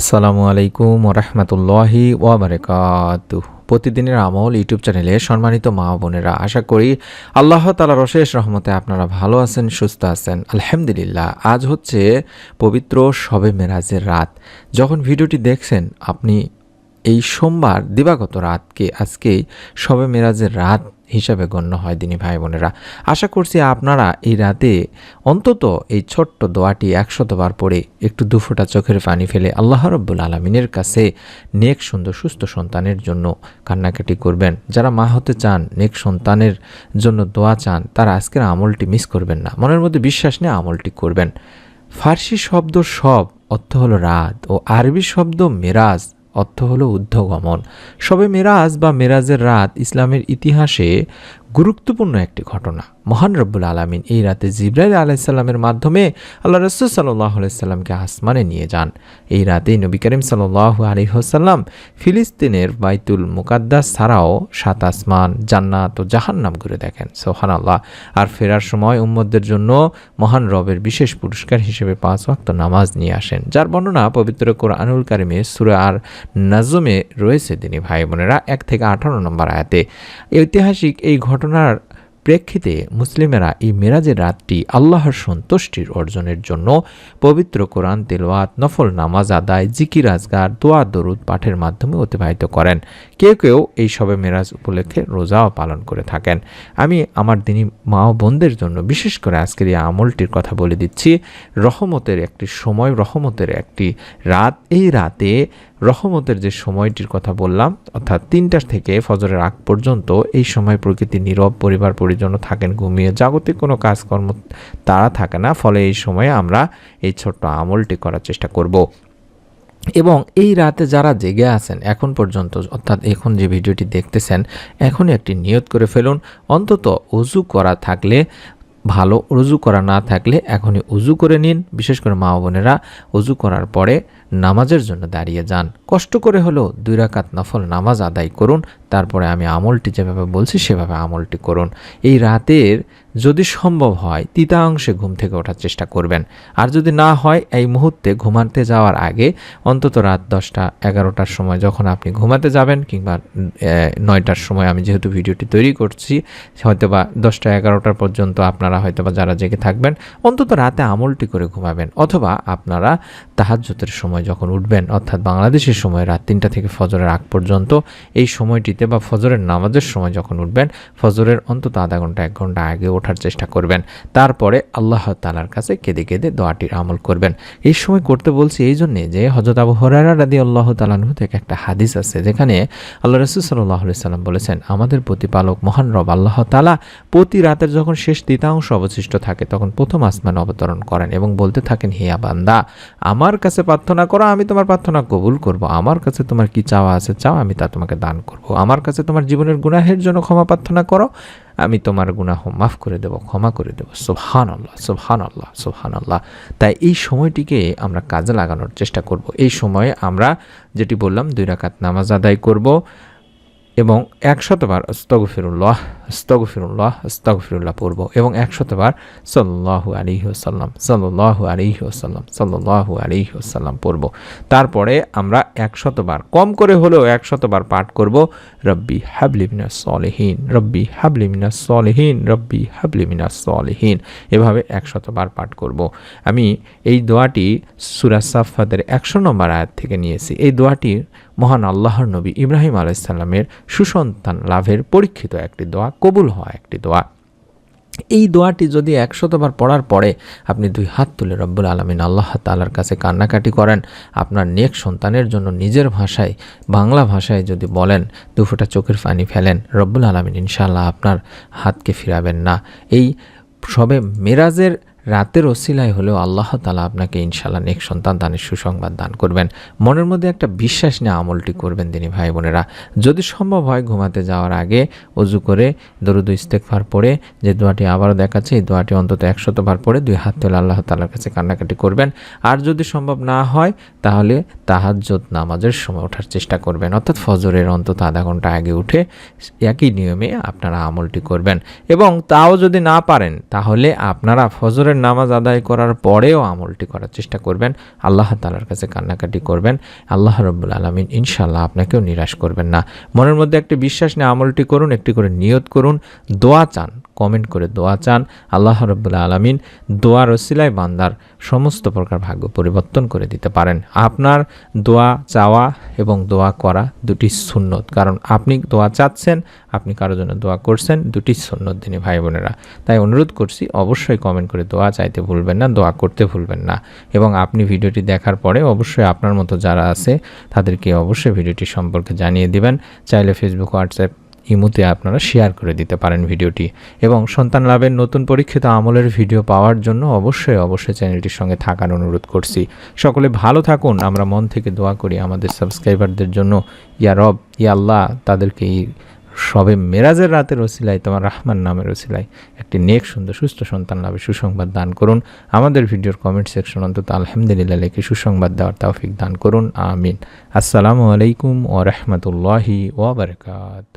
আসসালামু আলাইকুম ওরহমতুল্লাহি ওয়াবারকাত প্রতিদিনের আমল ইউটিউব চ্যানেলে সম্মানিত মা বোনেরা, আশা করি আল্লাহ তালার অশেষ রহমতে আপনারা ভালো আছেন, সুস্থ আছেন। আলহামদুলিল্লাহ, আজ হচ্ছে পবিত্র শবে মেরাজের রাত। যখন ভিডিওটি দেখছেন, আপনি এই সোমবার দিবাগত রাতকে আজকেই শবে মেরাজের রাত হিসাবে গণ্য হয়, দিনী ভাই বোনেরা। আশা করছি আপনারা এই রাতে অন্তত এই ছোট্ট দোয়াটি একশতবার পড়ে একটু দুফোটা চোখের পানি ফেলে আল্লাহ রব্বুল আলমিনের কাছে নেক, সুন্দর, সুস্থ সন্তানের জন্য কান্নাকাটি করবেন। যারা মা হতে চান, নেক সন্তানের জন্য দোয়া চান, তারা আজকের আমলটি মিস করবেন না। মনের মধ্যে বিশ্বাস নিয়ে আমলটি করবেন। ফার্সি শব্দ সব অর্থ হলো রাত ও আরবি শব্দ মেরাজ। অর্থ হলো ঊর্ধ্বগমন সবে মেরাজ বা মেরাজের রাত ইসলামের ইতিহাসে গুরুত্বপূর্ণ একটি ঘটনা। মহান রব্বুল আলমিন এই রাতে জিব্রাইল আলাইসাল্লামের মাধ্যমে আল্লাহ রসুল সাল্লাহ আলাইসাল্লামকে আসমানে নিয়ে যান। এই রাতেই নবী করিম সাল্লাহ আলহিহসাল্লাম ফিলিস্তিনের বাইতুল মুকাদ্দাস ছাড়াও সাত আসমান, জান্নাত ও জাহান্নাম ঘুরে দেখেন। সোহান আল্লাহ আর ফেরার সময় উম্মদদের জন্য মহান রবের বিশেষ পুরস্কার হিসেবে পাঁচ ওয়াক্ত নামাজ নিয়ে আসেন। যার বর্ণনা পবিত্র কোর কোরআনুল কারিমে সুরা আর নাজমে রয়েছে। তিনি ভাই বোনেরা এক থেকে আঠারো নম্বর আয়াতে। ঐতিহাসিক এই ঘটনার প্রেক্ষিতে মুসলিমেরা এই মেরাজের রাতটি আল্লাহর সন্তুষ্টির অর্জনের জন্য পবিত্র কোরআন তেলোয়াত নফল নামাজ আদায়, জিকির আজগার দোয়া, দরুদ, পাঠের মাধ্যমে অতিবাহিত করেন। কেউ কেউ এই সবে মেরাজ উপলক্ষে রোজাও পালন করে থাকেন। আমি আমার দিনী মা ও বোনদের জন্য বিশেষ করে আজকের এই আমলটির কথা বলে দিচ্ছি। রহমতের একটি সময়, রহমতের একটি রাত। এই রাতে রহমতের যে সময়টির কথা বললাম, অর্থাৎ তিনটার থেকে ফজরের আগ পর্যন্ত এই সময় প্রকৃতি নীরব, পরিবার পরিজন থাকেন, ঘুমিয়ে জাগতিক কোনো কাজকর্ম তারা থাকে না। ফলে এই সময়ে আমরা এই ছোট্ট আমলটি করার চেষ্টা করব। এবং এই রাতে যারা জেগে আছেন, এখন পর্যন্ত, অর্থাৎ এখন যে ভিডিওটি দেখতেছেন, এখনই একটি নিয়ত করে ফেলুন, অন্তত উজু করা থাকলে ভালো, উজু করা না থাকলে এখনই উজু করে নিন। বিশেষ করে মা বোনেরা, উজু করার পরে নামাজের জন্য দাঁড়িয়ে যান। কষ্ট করে হলেও দুই রাকাত নফল নামাজ আদায় করুন, তারপরে আমি আমলটি যেভাবে বলছি, সেভাবে আমলটি করুন। এই রাতের যদি সম্ভব হয় তিতা অংশে ঘুম থেকে ওঠার চেষ্টা করবেন। আর যদি না হয়, এই মুহূর্তে ঘুমাতে যাওয়ার আগে অন্তত রাত দশটা, এগারোটার সময় যখন আপনি ঘুমাতে যাবেন কিংবা নয়টার সময় আমি যেহেতু ভিডিওটি তৈরি করছি হয়তো বা দশটা, এগারোটার পর্যন্ত আপনারা হয়তো বা যারা জেগে থাকবেন, অন্তত রাতে আমলটি করে ঘুমাবেন। অথবা আপনারা তাহাজ্যতের সময় যখন উঠবেন, অর্থাৎ বাংলাদেশের সময় রাত তিনটা থেকে ফজরের আগ পর্যন্ত, এই সময়টিতে বা ফজরের নামাজের সময় যখন উঠবেন, ফজরের অন্তত আধা ঘণ্টা, এক ঘণ্টা আগে ওঠার চেষ্টা করবেন। তারপরে আল্লাহ তালার কাছে কেঁদে কেঁদে দোয়াটির আমল করবেন। এই সময় করতে বলছি এই জন্যে যে হজরত আবু হরারা রাদি আল্লাহ তালানহু থেকে একটা হাদিস আছে, যেখানে আল্লাহ রসুল সাল্লাহ সাল্লাম বলেছেন, আমাদের প্রতিপালক মহান রব আল্লাহ তালা প্রতি রাতের যখন শেষ তৃতীয়াংশ অবশিষ্ট থাকে, তখন প্রথম আসমান অবতরণ করেন এবং বলতে থাকেন হিয়া বান্দা, আমার কাছে প্রার্থনা করো, আমি তোমার প্রার্থনা কবুল করব। আমার কাছে তোমার কি চাওয়া আছে, চাও, আমি তা তোমাকে দান করব। আমার কাছে তোমার জীবনের গুনাহের জন্য ক্ষমা প্রার্থনা করো আমি তোমার গুনাহ মাফ করে দেব, ক্ষমা করে দেব। সোহান আল্লাহ সোহান আল্লাহ সোহান আল্লাহ তাই এই সময়টিকে আমরা কাজে লাগানোর চেষ্টা করব। এই সময়ে আমরা যেটি বললাম, দুই রাকাত নামাজ আদায় করব। এবং একশতবার স্তগফিরুল্লাহ স্তগফিরুল্লাহ স্তগফিরুল্লাহ পড়ব এবং একশতবার সাল্লাহু আলিহি ওসাল্লাম সাল্লাহু আলিহি ওসাল্লাম সাল্লাহু আলিহি ওসাল্লাম পড়ব। তারপরে আমরা একশতবার, কম করে হলেও একশতবার পাঠ করব, রব্বি হাবলিমিনা সলেহীন, রব্বি হাবলিমিনা সলেহীন, রব্বি হাবলিমিনা সলেহীন এভাবে একশতবার পাঠ করব। আমি এই দোয়াটি সুরাজ সাফাদের একশো নম্বর আয়াত থেকে নিয়েছি। এই দোয়াটি মহান আল্লাহর নবী ইব্রাহিম আলাইসাল্লামের সুসন্তান লাভের পরীক্ষিত একটি দোয়া, কবুল হওয়া একটি দোয়া। এই দোয়াটি যদি একশতবার পড়ার পরে আপনি দুই হাত তুলে রব্বুল আলমিন আল্লাহ তালার কাছে কান্নাকাটি করেন, আপনার নেক সন্তানের জন্য নিজের ভাষায়, বাংলা ভাষায় যদি বলেন দুফোটা চোখের পানি ফেলেন, রব্বুল আলমিন ইনশাল্লাহ আপনার হাতকে ফিরাবেন না। এই সবে মেরাজের রাতের ওসিলায় হলেও আল্লাহ তালা আপনাকে ইনশাল্লাহ নেক সন্তান দানের সুসংবাদ দান করবেন। মনের মধ্যে একটা বিশ্বাস নিয়ে আমলটি করবেন তিনি ভাই বোনেরা। যদি সম্ভব হয় ঘুমাতে যাওয়ার আগে অজু করে দরুদ ইস্তেকফার পড়ে, যে দোয়াটি আবারও দেখাচ্ছে, এই দোয়াটি অন্তত একশতবার পড়ে দুই হাত তোলে আল্লাহ তালার কাছে কান্নাকাটি করবেন। আর যদি সম্ভব না হয়, তাহলে তাহাজ্জত নামাজের সময় ওঠার চেষ্টা করবেন। অর্থাৎ ফজরের অন্তত আধা ঘণ্টা আগে উঠে একই নিয়মে আপনারা আমলটি করবেন। এবং তাও যদি না পারেন, তাহলে আপনারা ফজরের ফজরের নামাজ আদায় করার পরেও আমলটি করার চেষ্টা করবেন। আল্লাহ তালার কাছে কান্নাকাটি করবেন। আল্লাহ রব্বুল আলমিন ইনশাল্লাহ আপনাকেও নিরাশ করবেন না। মনের মধ্যে একটি বিশ্বাস নিয়ে আমলটি করুন, একটি করে নিয়ত করুন। দোয়া চান। কমেন্ট করে দোয়া চান। আল্লাহ রব্বুল্লা আলমিন দোয়ার ওসিলায় বান্দার সমস্ত প্রকার ভাগ্য পরিবর্তন করে দিতে পারেন। আপনার দোয়া চাওয়া এবং দোয়া করা দুটি সুন্নত। কারণ আপনি দোয়া চাচ্ছেন, আপনি কারোর জন্য দোয়া করছেন, দুটি সুন্নত, দিনী ভাই বোনেরা। তাই অনুরোধ করছি, অবশ্যই কমেন্ট করে দোয়া চাইতে ভুলবেন না, দোয়া করতে ভুলবেন না। এবং আপনি ভিডিওটি দেখার পরে অবশ্যই আপনার মতো যারা আছে, তাদেরকে অবশ্যই ভিডিওটি সম্পর্কে জানিয়ে দিবেন। চাইলে ফেসবুক হোয়াটসঅ্যাপ ইমুতে আপনারা শেয়ার করে দিতে পারেন ভিডিওটি। এবং সন্তান লাভের নতুন পরীক্ষিত আমলের ভিডিও পাওয়ার জন্য অবশ্যই অবশ্যই চ্যানেলটির সঙ্গে থাকার অনুরোধ করছি। সকলে ভালো থাকুন, আমরা মন থেকে দোয়া করি আমাদের সাবস্ক্রাইবারদের জন্য। ইয়া রব, ইয়া আল্লাহ, তাদেরকে এই সবে মেরাজের রাতের ওসিলায়, তোমার রাহমান নামের ওসিলায় একটি নেক, সুন্দর, সুস্থ সন্তান লাভে সুসংবাদ দান করুন। আমাদের ভিডিওর কমেন্ট সেকশন অন্তত আলহামদুলিল্লাহ লিখে সুসংবাদ দেওয়ার তৌফিক দান করুন। আমিন। আসসালামু আলাইকুম ও রহমতুল্লাহি ওবরকাত